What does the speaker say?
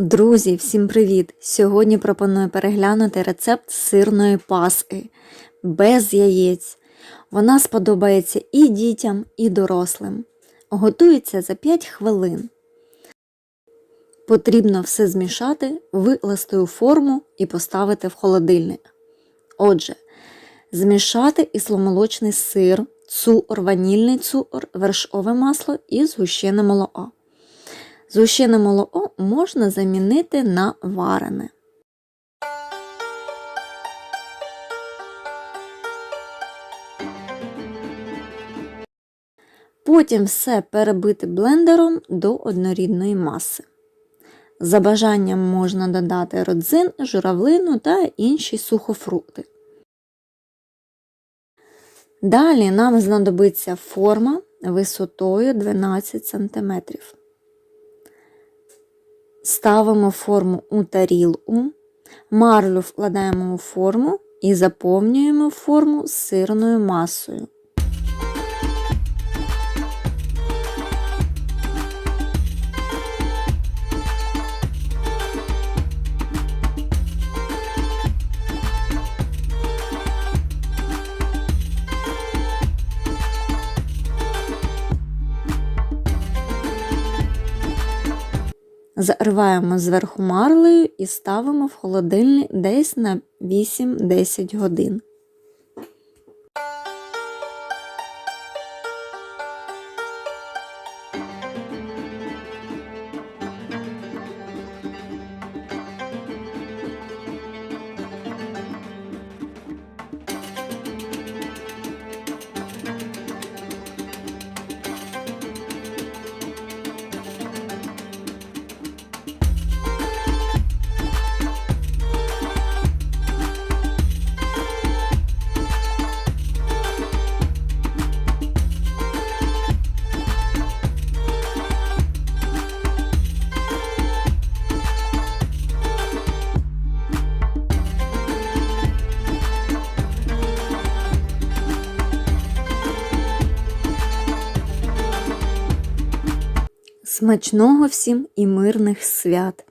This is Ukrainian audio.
Друзі, всім привіт! Сьогодні пропоную переглянути рецепт сирної паски без яєць. Вона сподобається і дітям, і дорослим. Готується за 5 хвилин. Потрібно все змішати, викласти у форму і поставити в холодильник. Отже, змішати кисломолочний сир, цукор, ванільний цукор, вершкове масло і згущене молоко. Згущене молоко можна замінити на варене. Потім все перебити блендером до однорідної маси. За бажанням можна додати родзин, журавлину та інші сухофрукти. Далі нам знадобиться форма висотою 12 см. Ставимо форму у тарілку, марлю вкладаємо у форму і заповнюємо форму сирною масою. Зариваємо зверху марлею і ставимо в холодильник десь на 8-10 годин. Смачного всім і мирних свят!